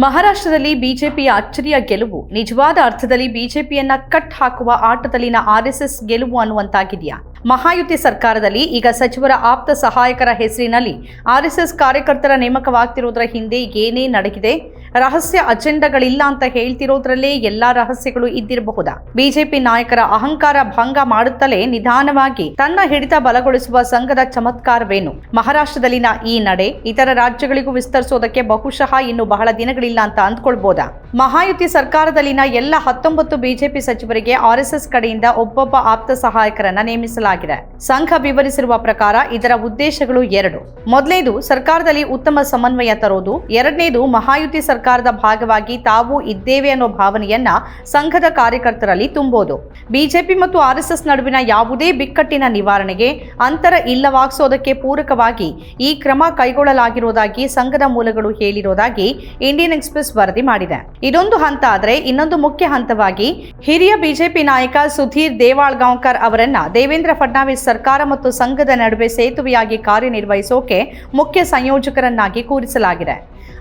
ಮಹಾರಾಷ್ಟ್ರದಲ್ಲಿ ಬಿಜೆಪಿಯ ಅಚ್ಚರಿಯ ಗೆಲುವು. ನಿಜವಾದ ಅರ್ಥದಲ್ಲಿ ಬಿಜೆಪಿಯನ್ನ ಕಟ್ ಹಾಕುವ ಆಟದಲ್ಲಿನ ಆರ್ಎಸ್ಎಸ್ ಗೆಲುವು ಅನ್ನುವಂತಾಗಿದೆಯಾ? ಮಹಾಯುತಿ ಸರ್ಕಾರದಲ್ಲಿ ಈಗ ಸಚಿವರ ಆಪ್ತ ಸಹಾಯಕರ ಹೆಸರಿನಲ್ಲಿ ಆರ್ಎಸ್ಎಸ್ ಕಾರ್ಯಕರ್ತರ ನೇಮಕವಾಗ್ತಿರೋದರ ಹಿಂದೆ ಏನೇ ನಡೆಗಿದೆ ರಹಸ್ಯ ಅಜೆಂಡಾಗಳಿಲ್ಲ ಅಂತ ಹೇಳ್ತಿರೋದ್ರಲ್ಲೇ ಎಲ್ಲಾ ರಹಸ್ಯಗಳು ಇದ್ದಿರಬಹುದಾ? ಬಿಜೆಪಿ ನಾಯಕರ ಅಹಂಕಾರ ಭಂಗ ಮಾಡುತ್ತಲೇ ನಿಧಾನವಾಗಿ ತನ್ನ ಹಿಡಿತ ಬಲಗೊಳಿಸುವ ಸಂಘದ ಚಮತ್ಕಾರವೇನು? ಮಹಾರಾಷ್ಟ್ರದಲ್ಲಿನ ಈ ನಡೆ ಇತರ ರಾಜ್ಯಗಳಿಗೂ ವಿಸ್ತರಿಸೋದಕ್ಕೆ ಬಹುಶಃ ಇನ್ನು ಬಹಳ ದಿನಗಳಿಲ್ಲ ಅಂತ ಅಂದ್ಕೊಳ್ಬೋದಾ? ಮಹಾಯುತಿ ಸರ್ಕಾರದಲ್ಲಿನ ಎಲ್ಲ ಹತ್ತೊಂಬತ್ತು ಬಿಜೆಪಿ ಸಚಿವರಿಗೆ ಆರ್ಎಸ್ಎಸ್ ಕಡೆಯಿಂದ ಒಬ್ಬೊಬ್ಬ ಆಪ್ತ ಸಹಾಯಕರನ್ನ ನೇಮಿಸಲಾಗಿದೆ. ಸಂಘ ವಿವರಿಸಿರುವ ಪ್ರಕಾರ ಇದರ ಉದ್ದೇಶಗಳು ಎರಡು. ಮೊದಲನೇದು, ಸರ್ಕಾರದಲ್ಲಿ ಉತ್ತಮ ಸಮನ್ವಯ ತರೋದು. ಎರಡನೇದು, ಮಹಾಯುತಿ ಸರ್ಕಾರದ ಭಾಗವಾಗಿ ತಾವು ಇದ್ದೇವೆ ಅನ್ನೋ ಭಾವನೆಯನ್ನ ಸಂಘದ ಕಾರ್ಯಕರ್ತರಲ್ಲಿ ತುಂಬೋದು. ಬಿಜೆಪಿ ಮತ್ತು ಆರ್ಎಸ್ಎಸ್ ನಡುವಿನ ಯಾವುದೇ ಬಿಕ್ಕಟ್ಟಿನ ನಿವಾರಣೆಗೆ ಅಂತರ ಇಲ್ಲವಾಗಿಸೋದಕ್ಕೆ ಪೂರಕವಾಗಿ ಈ ಕ್ರಮ ಕೈಗೊಳ್ಳಲಾಗಿರುವುದಾಗಿ ಸಂಘದ ಮೂಲಗಳು ಹೇಳಿರುವುದಾಗಿ ಇಂಡಿಯನ್ ಎಕ್ಸ್ಪ್ರೆಸ್ ವರದಿ ಮಾಡಿದೆ. ಇದೊಂದು ಹಂತ ಆದರೆ ಇನ್ನೊಂದು ಮುಖ್ಯ ಹಂತವಾಗಿ ಹಿರಿಯ ಬಿಜೆಪಿ ನಾಯಕ ಸುಧೀರ್ ದೇವಾಳ್ಗಾಂವ್ಕರ್ ಅವರನ್ನ ದೇವೇಂದ್ರ ಫಡ್ನಾವಿಸ್ ಸರ್ಕಾರ ಮತ್ತು ಸಂಘದ ನಡುವೆ ಸೇತುವೆಯಾಗಿ ಕಾರ್ಯನಿರ್ವಹಿಸೋಕೆ ಮುಖ್ಯ ಸಂಯೋಜಕರನ್ನಾಗಿ ಕೂರಿಸಲಾಗಿದೆ.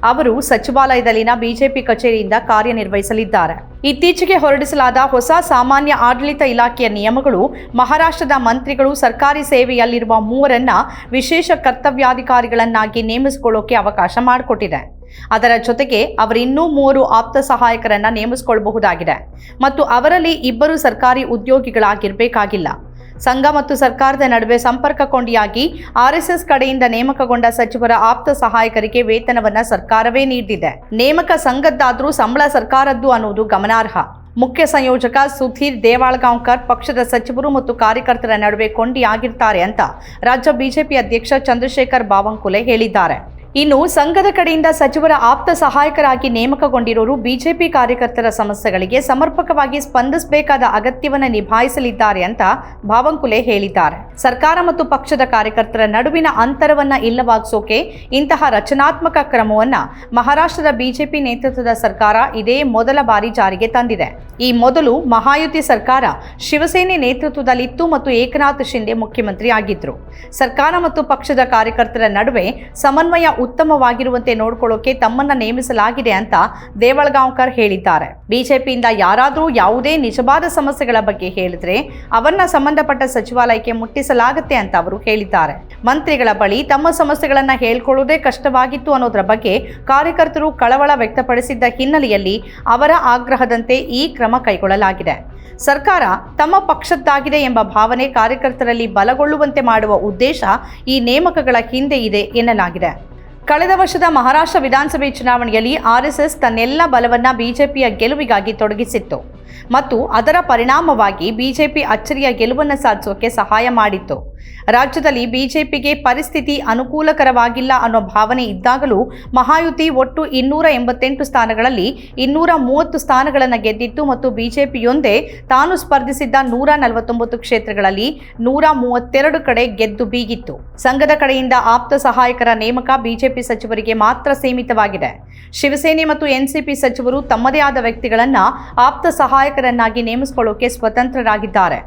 ಅವರು ಸಚಿವಾಲಯದಲ್ಲಿನ ಬಿಜೆಪಿ ಕಚೇರಿಯಿಂದ ಕಾರ್ಯನಿರ್ವಹಿಸಲಿದ್ದಾರೆ. ಇತ್ತೀಚೆಗೆ ಹೊರಡಿಸಲಾದ ಹೊಸ ಸಾಮಾನ್ಯ ಆಡಳಿತ ಇಲಾಖೆಯ ನಿಯಮಗಳು ಮಹಾರಾಷ್ಟ್ರದ ಮಂತ್ರಿಗಳು ಸರ್ಕಾರಿ ಸೇವೆಯಲ್ಲಿರುವ ಮೂವರನ್ನ ವಿಶೇಷ ಕರ್ತವ್ಯಾಧಿಕಾರಿಗಳನ್ನಾಗಿ ನೇಮಿಸಿಕೊಳ್ಳೋಕೆ ಅವಕಾಶ ಮಾಡಿಕೊಟ್ಟಿದೆ. ಅದರ ಜೊತೆಗೆ ಅವರಿನ್ನೂ ಮೂವರು ಆಪ್ತ ಸಹಾಯಕರನ್ನ ನೇಮಿಸಿಕೊಳ್ಳಬಹುದಾಗಿದೆ. ಮತ್ತು ಅವರಲ್ಲಿ ಇಬ್ಬರು ಸರ್ಕಾರಿ ಉದ್ಯೋಗಿಗಳಾಗಿರಬೇಕಾಗಿಲ್ಲ. ಸಂಘ ಮತ್ತು ಸರ್ಕಾರದ ನಡುವೆ ಸಂಪರ್ಕ ಕೊಂಡಿಯಾಗಿ ಆರ್ಎಸ್ಎಸ್ ಕಡೆಯಿಂದ ನೇಮಕಗೊಂಡ ಸಚಿವರ ಆಪ್ತ ಸಹಾಯಕರಿಗೆ ವೇತನವನ್ನ ಸರ್ಕಾರವೇ ನೀಡಿದೆ ನೇಮಕ ಸಂಘದ್ದಾದರೂ ಸಂಬಳ ಸರ್ಕಾರದ್ದು ಅನ್ನುವುದು ಗಮನಾರ್ಹ. ಮುಖ್ಯ ಸಂಯೋಜಕ ಸುಧೀರ್ ದೇವಾಳ್ಗಾಂವ್ಕರ್ ಪಕ್ಷದ ಸಚಿವರು ಮತ್ತು ಕಾರ್ಯಕರ್ತರ ನಡುವೆ ಕೊಂಡಿಯಾಗಿರ್ತಾರೆ ಅಂತ ರಾಜ್ಯ ಬಿಜೆಪಿ ಅಧ್ಯಕ್ಷ ಚಂದ್ರಶೇಖರ್ ಬಾವಂಕುಲೆ ಹೇಳಿದ್ದಾರೆ. ಇನ್ನು ಸಂಘದ ಕಡೆಯಿಂದ ಸಚಿವರ ಆಪ್ತ ಸಹಾಯಕರಾಗಿ ನೇಮಕಗೊಂಡಿರೋರು ಬಿಜೆಪಿ ಕಾರ್ಯಕರ್ತರ ಸಮಸ್ಯೆಗಳಿಗೆ ಸಮರ್ಪಕವಾಗಿ ಸ್ಪಂದಿಸಬೇಕಾದ ಅಗತ್ಯವನ್ನು ನಿಭಾಯಿಸಲಿದ್ದಾರೆ ಅಂತ ಭಾವಂಕುಲೆ ಹೇಳಿದ್ದಾರೆ. ಸರ್ಕಾರ ಮತ್ತು ಪಕ್ಷದ ಕಾರ್ಯಕರ್ತರ ನಡುವಿನ ಅಂತರವನ್ನ ಇಲ್ಲವಾಗಿಸೋಕೆ ಇಂತಹ ರಚನಾತ್ಮಕ ಕ್ರಮವನ್ನ ಮಹಾರಾಷ್ಟ್ರದ ಬಿಜೆಪಿ ನೇತೃತ್ವದ ಸರ್ಕಾರ ಇದೇ ಮೊದಲ ಬಾರಿ ಜಾರಿಗೆ ತಂದಿದೆ. ಈ ಮೊದಲು ಮಹಾಯುತಿ ಸರ್ಕಾರ ಶಿವಸೇನೆ ನೇತೃತ್ವದಲ್ಲಿತ್ತು ಮತ್ತು ಏಕನಾಥ್ ಶಿಂದೆ ಮುಖ್ಯಮಂತ್ರಿ ಆಗಿದ್ರು ಸರ್ಕಾರ ಮತ್ತು ಪಕ್ಷದ ಕಾರ್ಯಕರ್ತರ ನಡುವೆ ಸಮನ್ವಯ ಉತ್ತಮವಾಗಿರುವಂತೆ ನೋಡಿಕೊಳ್ಳೋಕೆ ತಮ್ಮನ್ನ ನೇಮಿಸಲಾಗಿದೆ ಅಂತ ದೇವಳಗಾಂವ್ಕರ್ ಹೇಳಿದ್ದಾರೆ. ಬಿಜೆಪಿಯಿಂದ ಯಾರಾದರೂ ಯಾವುದೇ ನಿಜವಾದ ಸಮಸ್ಯೆಗಳ ಬಗ್ಗೆ ಹೇಳಿದ್ರೆ ಅವನ್ನ ಸಂಬಂಧಪಟ್ಟ ಸಚಿವಾಲಯಕ್ಕೆ ಮುಟ್ಟಿಸಲಾಗುತ್ತೆ ಅಂತ ಅವರು ಹೇಳಿದ್ದಾರೆ. ಮಂತ್ರಿಗಳ ಬಳಿ ತಮ್ಮ ಸಮಸ್ಯೆಗಳನ್ನ ಹೇಳ್ಕೊಳ್ಳೋದೇ ಕಷ್ಟವಾಗಿತ್ತು ಅನ್ನೋದರ ಬಗ್ಗೆ ಕಾರ್ಯಕರ್ತರು ಕಳವಳ ವ್ಯಕ್ತಪಡಿಸಿದ್ದ ಹಿನ್ನೆಲೆಯಲ್ಲಿ ಅವರ ಆಗ್ರಹದಂತೆ ಈ ಕ್ರಮ ಕೈಗೊಳ್ಳಲಾಗಿದೆ. ಸರ್ಕಾರ ತಮ್ಮ ಪಕ್ಷದ್ದಾಗಿದೆ ಎಂಬ ಭಾವನೆ ಕಾರ್ಯಕರ್ತರಲ್ಲಿ ಬಲಗೊಳ್ಳುವಂತೆ ಮಾಡುವ ಉದ್ದೇಶ ಈ ನೇಮಕಗಳ ಹಿಂದೆ ಇದೆ ಎನ್ನಲಾಗಿದೆ. ಕಳೆದ ವರ್ಷದ ಮಹಾರಾಷ್ಟ್ರ ವಿಧಾನಸಭೆ ಚುನಾವಣೆಯಲ್ಲಿ ಆರ್ಎಸ್ಎಸ್ ತನ್ನೆಲ್ಲ ಬಲವನ್ನ ಬಿಜೆಪಿಯ ಗೆಲುವಿಗಾಗಿ ತೊಡಗಿಸಿತ್ತು. ಮತ್ತು ಅದರ ಪರಿಣಾಮವಾಗಿ ಬಿಜೆಪಿ ಅಚ್ಚರಿಯ ಗೆಲುವನ್ನು ಸಾಧಿಸೋಕೆ ಸಹಾಯ ಮಾಡಿತ್ತು. ರಾಜ್ಯದಲ್ಲಿ ಬಿಜೆಪಿಗೆ ಪರಿಸ್ಥಿತಿ ಅನುಕೂಲಕರವಾಗಿಲ್ಲ ಅನ್ನೋ ಭಾವನೆ ಇದ್ದಾಗಲೂ ಮಹಾಯುತಿ ಒಟ್ಟು ಇನ್ನೂರ ಎಂಬತ್ತೆಂಟು ಸ್ಥಾನಗಳಲ್ಲಿ ಇನ್ನೂರ ಮೂವತ್ತು ಸ್ಥಾನಗಳನ್ನು ಗೆದ್ದಿತ್ತು ಮತ್ತು ಬಿಜೆಪಿಯೊಂದೇ ತಾನು ಸ್ಪರ್ಧಿಸಿದ್ದ ನೂರ ನಲವತ್ತೊಂಬತ್ತು ಕ್ಷೇತ್ರಗಳಲ್ಲಿ ನೂರ ಮೂವತ್ತೆರಡು ಕಡೆ ಗೆದ್ದು ಬೀಗಿತ್ತು. ಸಂಘದ ಕಡೆಯಿಂದ ಆಪ್ತ ಸಹಾಯಕರ ನೇಮಕ ಬಿಜೆಪಿ ಸಚಿವರಿಗೆ ಮಾತ್ರ ಸೀಮಿತವಾಗಿದೆ. ಶಿವಸೇನೆ ಮತ್ತು ಎನ್ಸಿಪಿ ಸಚಿವರು ತಮ್ಮದೇ ಆದ ವ್ಯಕ್ತಿಗಳನ್ನ ಆಪ್ತ ಸಹಾಯಕರನ್ನಾಗಿ ನೇಮಿಸಿಕೊಳ್ಳೋಕೆ ಸ್ವತಂತ್ರರಾಗಿದ್ದಾರೆ.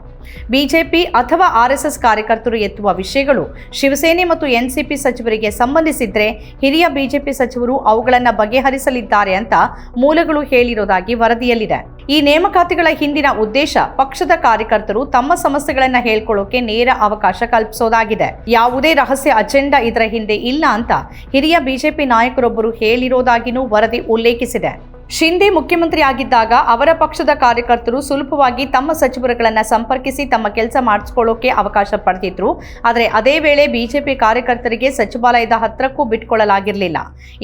ಬಿಜೆಪಿ ಅಥವಾ ಆರ್ಎಸ್ಎಸ್ ಕಾರ್ಯಕರ್ತರು ಎತ್ತುವ ವಿಷಯಗಳು ಶಿವಸೇನೆ ಮತ್ತು ಎನ್ಸಿಪಿ ಸಚಿವರಿಗೆ ಸಂಬಂಧಿಸಿದ್ರೆ ಹಿರಿಯ ಬಿಜೆಪಿ ಸಚಿವರು ಅವುಗಳನ್ನು ಬಗೆಹರಿಸಲಿದ್ದಾರೆ ಅಂತ ಮೂಲಗಳು ಹೇಳಿರೋದಾಗಿ ವರದಿಯಲ್ಲಿದೆ. ಈ ನೇಮಕಾತಿಗಳ ಹಿಂದಿನ ಉದ್ದೇಶ ಪಕ್ಷದ ಕಾರ್ಯಕರ್ತರು ತಮ್ಮ ಸಮಸ್ಯೆಗಳನ್ನ ಹೇಳ್ಕೊಳ್ಳೋಕೆ ನೇರ ಅವಕಾಶ ಕಲ್ಪಿಸೋದಾಗಿದೆ. ಯಾವುದೇ ರಹಸ್ಯ ಅಜೆಂಡಾ ಇದರ ಹಿಂದೆ ಇಲ್ಲ ಅಂತ ಹಿರಿಯ ಬಿಜೆಪಿ ನಾಯಕರೊಬ್ಬರು ಹೇಳಿರೋದಾಗಿಯೂ ವರದಿ ಉಲ್ಲೇಖಿಸಿದೆ. ಶಿಂದೆ ಮುಖ್ಯಮಂತ್ರಿಯಾಗಿದ್ದಾಗ ಅವರ ಪಕ್ಷದ ಕಾರ್ಯಕರ್ತರು ಸುಲಭವಾಗಿ ತಮ್ಮ ಸಚಿವರುಗಳನ್ನು ಸಂಪರ್ಕಿಸಿ ತಮ್ಮ ಕೆಲಸ ಮಾಡಿಸ್ಕೊಳ್ಳೋಕೆ ಅವಕಾಶ ಪಡೆದಿದ್ರು. ಆದರೆ ಅದೇ ವೇಳೆ ಬಿಜೆಪಿ ಕಾರ್ಯಕರ್ತರಿಗೆ ಸಚಿವಾಲಯದ ಹತ್ರಕ್ಕೂ ಬಿಟ್ಕೊಳ್ಳಲಾಗಿರಲಿಲ್ಲ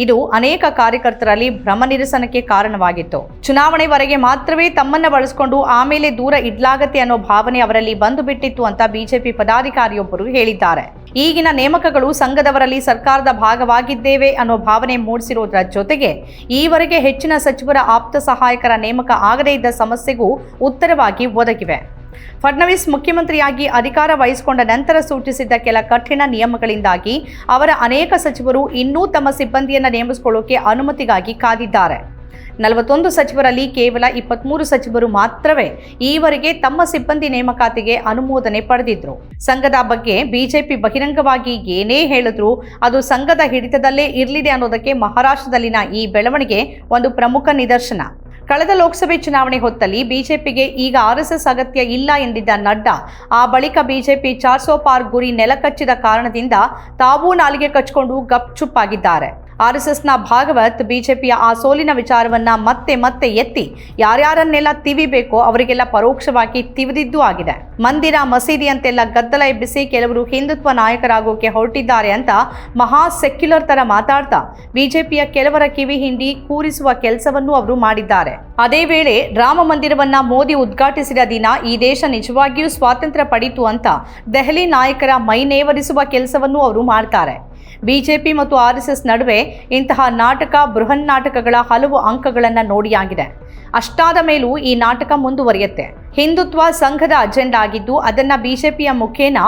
ಇದು ಅನೇಕ ಕಾರ್ಯಕರ್ತರಲ್ಲಿ ಭ್ರಮ ನಿರಸನಕ್ಕೆ ಕಾರಣವಾಗಿತ್ತು. ಚುನಾವಣೆವರೆಗೆ ಮಾತ್ರವೇ ತಮ್ಮನ್ನ ಬಳಸಿಕೊಂಡು ಆಮೇಲೆ ದೂರ ಇಡ್ಲಾಗತ್ತೆ ಅನ್ನೋ ಭಾವನೆ ಅವರಲ್ಲಿ ಬಂದು ಬಿಟ್ಟಿತ್ತು ಅಂತ ಬಿಜೆಪಿ ಪದಾಧಿಕಾರಿಯೊಬ್ಬರು ಹೇಳಿದ್ದಾರೆ. ಈಗಿನ ನೇಮಕಗಳು ಸಂಘದವರಲ್ಲಿ ಸರ್ಕಾರದ ಭಾಗವಾಗಿದ್ದೇವೆ ಅನ್ನೋ ಭಾವನೆ ಮೂಡಿಸಿರುವುದರ ಜೊತೆಗೆ ಈವರೆಗೆ ಹೆಚ್ಚಿನ ಸಚಿವರ ಆಪ್ತ ಸಹಾಯಕರ ನೇಮಕ ಆಗದೇ ಇದ್ದ ಸಮಸ್ಯೆಗೂ ಉತ್ತರವಾಗಿ ಒದಗಿವೆ. ಫಡ್ನವೀಸ್ ಮುಖ್ಯಮಂತ್ರಿಯಾಗಿ ಅಧಿಕಾರ ವಹಿಸಿಕೊಂಡ ನಂತರ ಸೂಚಿಸಿದ್ದ ಕೆಲ ಕಠಿಣ ನಿಯಮಗಳಿಂದಾಗಿ ಅವರ ಅನೇಕ ಸಚಿವರು ಇನ್ನೂ ತಮ್ಮ ಸಿಬ್ಬಂದಿಯನ್ನು ನೇಮಿಸಿಕೊಳ್ಳೋಕೆ ಅನುಮತಿಗಾಗಿ ಕಾದಿದ್ದಾರೆ. ನಲವತ್ತೊಂದು ಸಚಿವರಲ್ಲಿ ಕೇವಲ ಇಪ್ಪತ್ಮೂರು ಸಚಿವರು ಮಾತ್ರವೇ ಈವರೆಗೆ ತಮ್ಮ ಸಿಬ್ಬಂದಿ ನೇಮಕಾತಿಗೆ ಅನುಮೋದನೆ ಪಡೆದಿದ್ರು. ಸಂಘದ ಬಗ್ಗೆ ಬಿಜೆಪಿ ಬಹಿರಂಗವಾಗಿ ಏನೇ ಹೇಳಿದ್ರೂ ಅದು ಸಂಘದ ಹಿಡಿತದಲ್ಲೇ ಇರಲಿದೆ ಅನ್ನೋದಕ್ಕೆ ಮಹಾರಾಷ್ಟ್ರದಲ್ಲಿನ ಈ ಬೆಳವಣಿಗೆ ಒಂದು ಪ್ರಮುಖ ನಿದರ್ಶನ. ಕಳೆದ ಲೋಕಸಭೆ ಚುನಾವಣೆ ಹೊತ್ತಲ್ಲಿ ಬಿಜೆಪಿಗೆ ಈಗ ಆರ್ಎಸ್ಎಸ್ ಅಗತ್ಯ ಇಲ್ಲ ಎಂದಿದ್ದ ನಡ್ಡಾ, ಆ ಬಳಿಕ ಬಿಜೆಪಿ ಚಾರ್ಸೋ ಪಾರ್ ಗುರಿ ನೆಲಕಚ್ಚಿದ ಕಾರಣದಿಂದ ತಾವೂ ನಾಲಿಗೆ ಕಚ್ಚಿಕೊಂಡು ಗಪ್ಚುಪ್ಪಾಗಿದ್ದಾರೆ ಆರ್ಎಸ್ಎಸ್ನ ಭಾಗವತ್ ಬಿಜೆಪಿಯ ಆ ಸೋಲಿನ ವಿಚಾರವನ್ನ ಮತ್ತೆ ಮತ್ತೆ ಎತ್ತಿ ಯಾರ್ಯಾರನ್ನೆಲ್ಲ ತಿವಿಬೇಕೋ ಅವರಿಗೆಲ್ಲ ಪರೋಕ್ಷವಾಗಿ ತಿವಿದಿದ್ದೂ ಆಗಿದೆ. ಮಂದಿರ ಮಸೀದಿ ಅಂತೆಲ್ಲ ಗದ್ದಲ ಎಬ್ಬಿಸಿ ಕೆಲವರು ಹಿಂದುತ್ವ ನಾಯಕರಾಗೋಕೆ ಹೊರಟಿದ್ದಾರೆ ಅಂತ ಮಹಾ ಸೆಕ್ಯುಲರ್ ತರ ಮಾತಾಡ್ತಾ ಬಿಜೆಪಿಯ ಕೆಲವರ ಕಿವಿ ಹಿಂಡಿ ಕೂರಿಸುವ ಕೆಲಸವನ್ನು ಅವರು ಮಾಡಿದ್ದಾರೆ. ಅದೇ ವೇಳೆ ರಾಮ ಮಂದಿರವನ್ನ ಮೋದಿ ಉದ್ಘಾಟಿಸಿದ ದಿನ ಈ ದೇಶ ನಿಜವಾಗಿಯೂ ಸ್ವಾತಂತ್ರ್ಯ ಪಡೀತು ಅಂತ ದೆಹಲಿ ನಾಯಕರ ಮೈನೇವರಿಸುವ ಕೆಲಸವನ್ನು ಅವರು ಮಾಡ್ತಾರೆ. ಬಿಜೆಪಿ ಮತ್ತು ಆರ್ಎಸ್ಎಸ್ ನಡುವೆ ಇಂತಹ ನಾಟಕ, ಬೃಹನ್ ನಾಟಕಗಳ ಹಲವು ಅಂಕಗಳನ್ನು ನೋಡಿಯಾಗಿದೆ. ಅಷ್ಟಾದ ಮೇಲೂ ಈ ನಾಟಕ ಮುಂದುವರಿಯುತ್ತೆ. ಹಿಂದುತ್ವ ಸಂಘದ ಅಜೆಂಡಾ ಆಗಿದ್ದು, ಅದನ್ನ ಬಿಜೆಪಿಯ ಮುಖೇನ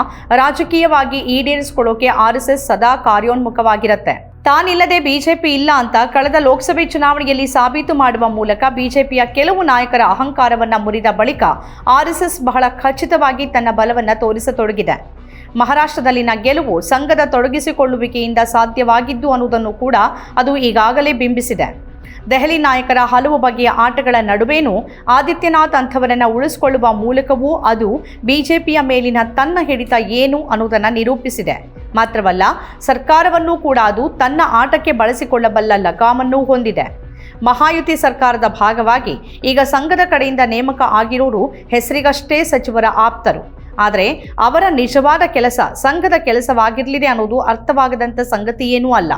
ರಾಜಕೀಯವಾಗಿ ಈಡೇರಿಸಿಕೊಳ್ಳೋಕೆ ಆರ್ಎಸ್ಎಸ್ ಸದಾ ಕಾರ್ಯೋನ್ಮುಖವಾಗಿರುತ್ತೆ. ತಾನಿಲ್ಲದೆ ಬಿಜೆಪಿ ಇಲ್ಲ ಅಂತ ಕಳೆದ ಲೋಕಸಭೆ ಚುನಾವಣೆಯಲ್ಲಿ ಸಾಬೀತು ಮಾಡುವ ಮೂಲಕ ಬಿಜೆಪಿಯ ಕೆಲವು ನಾಯಕರ ಅಹಂಕಾರವನ್ನ ಮುರಿದ ಬಳಿಕ ಆರ್ಎಸ್ಎಸ್ ಬಹಳ ಖಚಿತವಾಗಿ ತನ್ನ ಬಲವನ್ನ ತೋರಿಸತೊಡಗಿದೆ. ಮಹಾರಾಷ್ಟ್ರದಲ್ಲಿನ ಗೆಲುವು ಸಂಘದ ತೊಡಗಿಸಿಕೊಳ್ಳುವಿಕೆಯಿಂದ ಸಾಧ್ಯವಾಗಿದ್ದು ಅನ್ನುವುದನ್ನು ಕೂಡ ಅದು ಈಗಾಗಲೇ ಬಿಂಬಿಸಿದೆ. ದೆಹಲಿ ನಾಯಕರ ಹಲವು ಬಗೆಯ ಆಟಗಳ ನಡುವೆನೂ ಆದಿತ್ಯನಾಥ್ ಅಂಥವರನ್ನು ಉಳಿಸಿಕೊಳ್ಳುವ ಮೂಲಕವೂ ಅದು ಬಿಜೆಪಿಯ ಮೇಲಿನ ತನ್ನ ಹಿಡಿತ ಏನು ಅನ್ನುವುದನ್ನು ನಿರೂಪಿಸಿದೆ. ಮಾತ್ರವಲ್ಲ, ಸರ್ಕಾರವನ್ನೂ ಕೂಡ ಅದು ತನ್ನ ಆಟಕ್ಕೆ ಬಳಸಿಕೊಳ್ಳಬಲ್ಲ ಲಗಾಮನ್ನೂ ಹೊಂದಿದೆ. ಮಹಾಯುತಿ ಸರ್ಕಾರದ ಭಾಗವಾಗಿ ಈಗ ಸಂಘದ ಕಡೆಯಿಂದ ನೇಮಕ ಆಗಿರೋರು ಹೆಸರಿಗಷ್ಟೇ ಸಚಿವರ ಆಪ್ತರು. ಆದರೆ ಅವರ ನಿಜವಾದ ಕೆಲಸ ಸಂಘದ ಕೆಲಸವಾಗಿರಲಿದೆ ಅನ್ನೋದು ಅರ್ಥವಾಗದಂಥ ಏನೂ ಅಲ್ಲ.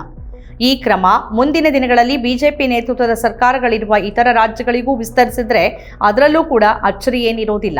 ಈ ಕ್ರಮ ಮುಂದಿನ ದಿನಗಳಲ್ಲಿ ಬಿಜೆಪಿ ನೇತೃತ್ವದ ಸರ್ಕಾರಗಳಿರುವ ಇತರ ರಾಜ್ಯಗಳಿಗೂ ವಿಸ್ತರಿಸಿದ್ರೆ ಅದರಲ್ಲೂ ಕೂಡ ಅಚ್ಚರಿ ಏನಿರೋದಿಲ್ಲ.